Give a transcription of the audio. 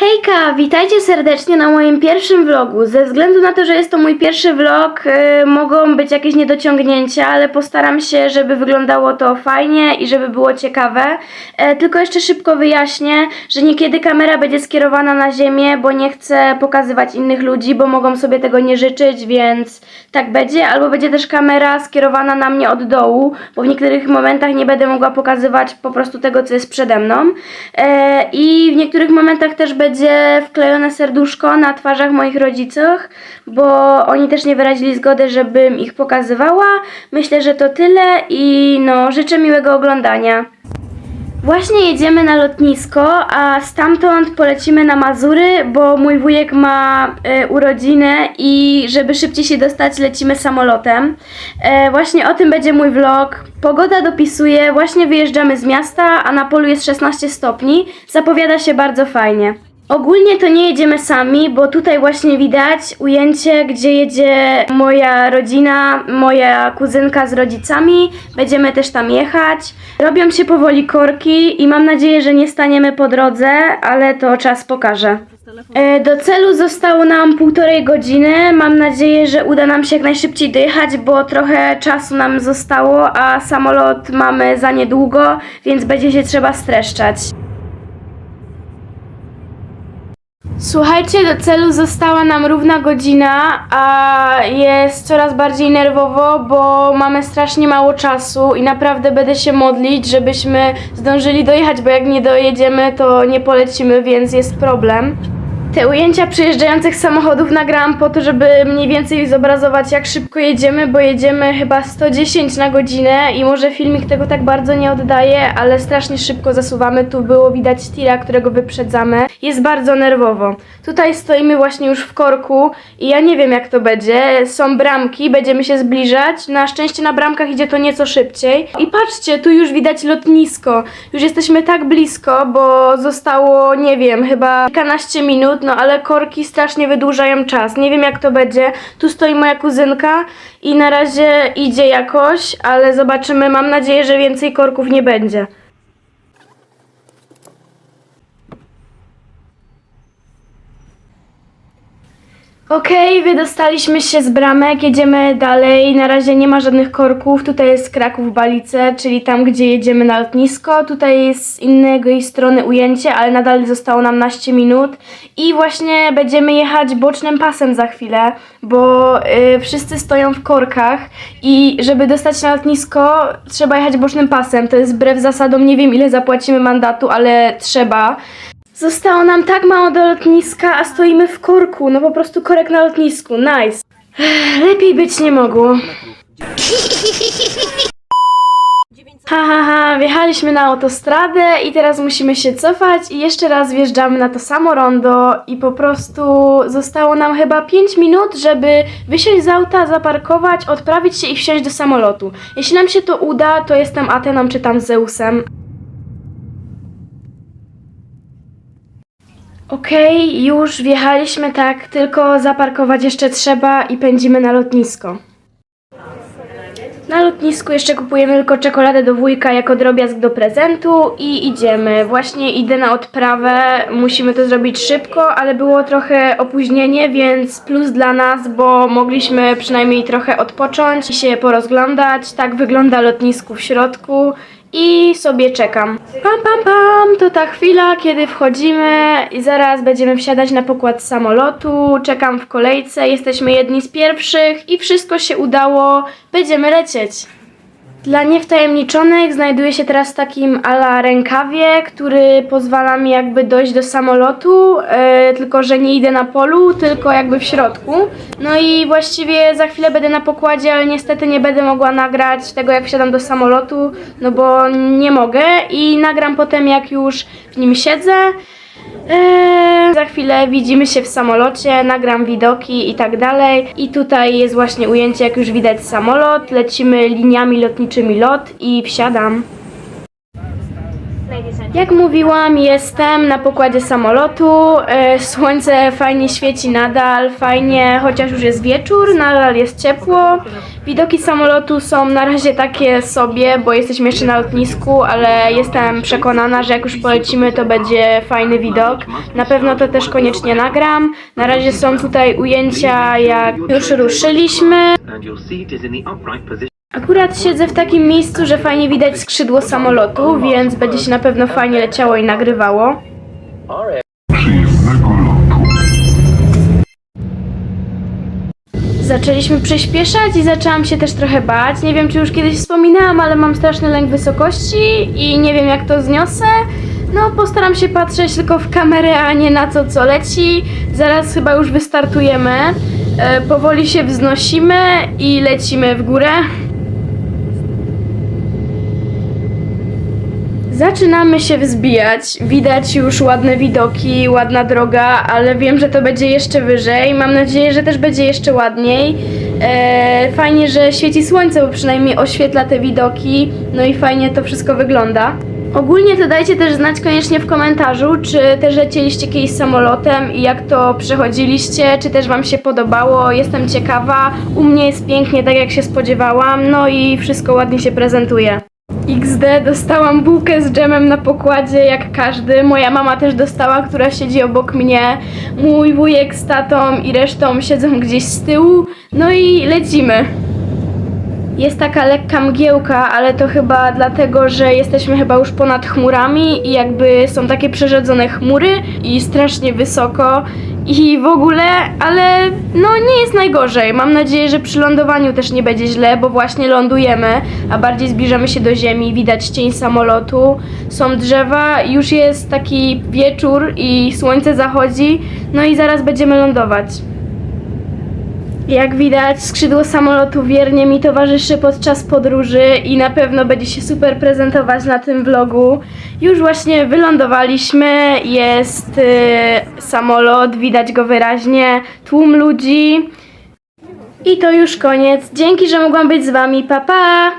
Hejka, witajcie serdecznie na moim pierwszym vlogu. Ze względu na to, że jest to mój pierwszy vlog, y, mogą być jakieś niedociągnięcia, ale postaram się, żeby wyglądało to fajnie i żeby było ciekawe. E, tylko jeszcze szybko wyjaśnię, że niekiedy kamera będzie skierowana na ziemię, bo nie chcę pokazywać innych ludzi, bo mogą sobie tego nie życzyć, więc tak będzie. Albo będzie też kamera skierowana na mnie od dołu, bo w niektórych momentach nie będę mogła pokazywać po prostu tego, co jest przede mną. E, I w niektórych momentach też będzie wklejone serduszko na twarzach moich rodziców, bo oni też nie wyrazili zgody, żebym ich pokazywała. Myślę, że to tyle i no, życzę miłego oglądania. Właśnie jedziemy na lotnisko, a stamtąd polecimy na Mazury, bo mój wujek ma e, urodziny i żeby szybciej się dostać, lecimy samolotem. E, właśnie o tym będzie mój vlog. Pogoda dopisuje, właśnie wyjeżdżamy z miasta, a na polu jest 16 stopni. Zapowiada się bardzo fajnie. Ogólnie to nie jedziemy sami, bo tutaj właśnie widać ujęcie, gdzie jedzie moja rodzina, moja kuzynka z rodzicami. Będziemy też tam jechać. Robią się powoli korki i mam nadzieję, że nie staniemy po drodze, ale to czas pokaże. E, Do celu zostało nam półtorej godziny. Mam nadzieję, że uda nam się jak najszybciej dojechać, bo trochę czasu nam zostało, a samolot mamy za niedługo, więc będzie się trzeba streszczać. Słuchajcie, do celu została nam równa godzina, a jest coraz bardziej nerwowo, bo mamy strasznie mało czasu i naprawdę będę się modlić, żebyśmy zdążyli dojechać, bo jak nie dojedziemy, to nie polecimy, więc jest problem. Te ujęcia przyjeżdżających samochodów nagrałam po to, żeby mniej więcej zobrazować jak szybko jedziemy, bo jedziemy chyba 110 na godzinę i może filmik tego tak bardzo nie oddaje, ale strasznie szybko zasuwamy. Tu było widać tira, którego wyprzedzamy. Jest bardzo nerwowo. Tutaj stoimy właśnie już w korku i ja nie wiem jak to będzie. Są bramki, będziemy się zbliżać. Na szczęście na bramkach idzie to nieco szybciej. I patrzcie, tu już widać lotnisko. Już jesteśmy tak blisko, bo zostało, nie wiem, chyba kilkanaście minut, no ale korki strasznie wydłużają czas. Nie wiem jak to będzie. Tu stoi moja kuzynka i na razie idzie jakoś, ale zobaczymy. Mam nadzieję, że więcej korków nie będzie. Okej, wydostaliśmy się z bramek, jedziemy dalej. Na razie nie ma żadnych korków. Tutaj jest Kraków Balice, czyli tam, gdzie jedziemy na lotnisko. Tutaj jest z innej strony ujęcie, ale nadal zostało nam naście minut. I właśnie będziemy jechać bocznym pasem za chwilę, bo y, wszyscy stoją w korkach i żeby dostać na lotnisko, trzeba jechać bocznym pasem. To jest wbrew zasadom, nie wiem ile zapłacimy mandatu, ale trzeba. Zostało nam tak mało do lotniska, a stoimy w korku. No po prostu korek na lotnisku. Nice. Lepiej być nie mogło. Ha, ha, ha, wjechaliśmy na autostradę i teraz musimy się cofać i jeszcze raz wjeżdżamy na to samo rondo i po prostu zostało nam chyba 5 minut, żeby wysiąść z auta, zaparkować, odprawić się i wsiąść do samolotu. Jeśli nam się to uda, to jestem Ateną czy tam Zeusem. Okej, już wjechaliśmy tak, tylko zaparkować jeszcze trzeba i pędzimy na lotnisko. Na lotnisku jeszcze kupujemy tylko czekoladę do wujka jako drobiazg do prezentu i idziemy. Właśnie idę na odprawę, musimy to zrobić szybko, ale było trochę opóźnienie, więc plus dla nas, bo mogliśmy przynajmniej trochę odpocząć i się porozglądać. Tak wygląda lotnisku w środku i sobie czekam. Pam, pam, pam, to ta chwila, kiedy wchodzimy i zaraz będziemy wsiadać na pokład samolotu. Czekam w kolejce, jesteśmy jedni z pierwszych i wszystko się udało. Będziemy lecieć. Dla niewtajemniczonych znajduję się teraz w takim ala rękawie, który pozwala mi jakby dojść do samolotu, e, tylko że nie idę na polu, tylko jakby w środku. No i właściwie za chwilę będę na pokładzie, ale niestety nie będę mogła nagrać tego jak wsiadam do samolotu, no bo nie mogę i nagram potem jak już w nim siedzę. Eee, za chwilę widzimy się w samolocie, nagram widoki i tak dalej. I tutaj jest właśnie ujęcie, jak już widać samolot. Lecimy liniami lotniczymi lot i wsiadam. Jak mówiłam, jestem na pokładzie samolotu. E, Słońce fajnie świeci nadal, fajnie, chociaż już jest wieczór, nadal jest ciepło. Widoki samolotu są na razie takie sobie, bo jesteśmy jeszcze na lotnisku, ale jestem przekonana, że jak już polecimy, to będzie fajny widok. Na pewno to też koniecznie nagram. Na razie są tutaj ujęcia, jak już ruszyliśmy. Akurat siedzę w takim miejscu, że fajnie widać skrzydło samolotu, więc będzie się na pewno fajnie leciało i nagrywało. Zaczęliśmy przyspieszać i zaczęłam się też trochę bać. Nie wiem, czy już kiedyś wspominałam, ale mam straszny lęk wysokości i nie wiem, jak to zniosę. No, postaram się patrzeć tylko w kamerę, a nie na to, co leci. Zaraz chyba już wystartujemy. E, powoli się wznosimy i lecimy w górę. Zaczynamy się wzbijać. Widać już ładne widoki, ładna droga, ale wiem, że to będzie jeszcze wyżej. Mam nadzieję, że też będzie jeszcze ładniej. Eee, fajnie, że świeci słońce, bo przynajmniej oświetla te widoki. No i fajnie to wszystko wygląda. Ogólnie to dajcie też znać koniecznie w komentarzu, czy też lecieliście kiedyś samolotem i jak to przechodziliście, czy też Wam się podobało. Jestem ciekawa. U mnie jest pięknie, tak jak się spodziewałam, no i wszystko ładnie się prezentuje. XD dostałam bułkę z dżemem na pokładzie, jak każdy. Moja mama też dostała, która siedzi obok mnie. Mój wujek z tatą i resztą siedzą gdzieś z tyłu. No i lecimy. Jest taka lekka mgiełka, ale to chyba dlatego, że jesteśmy chyba już ponad chmurami i jakby są takie przerzedzone chmury i strasznie wysoko i w ogóle, ale no nie jest najgorzej. Mam nadzieję, że przy lądowaniu też nie będzie źle, bo właśnie lądujemy, a bardziej zbliżamy się do ziemi, widać cień samolotu, są drzewa, już jest taki wieczór i słońce zachodzi, no i zaraz będziemy lądować. Jak widać, skrzydło samolotu wiernie mi towarzyszy podczas podróży i na pewno będzie się super prezentować na tym vlogu. Już właśnie wylądowaliśmy, jest y, samolot, widać go wyraźnie, tłum ludzi. I to już koniec. Dzięki, że mogłam być z wami. Pa pa!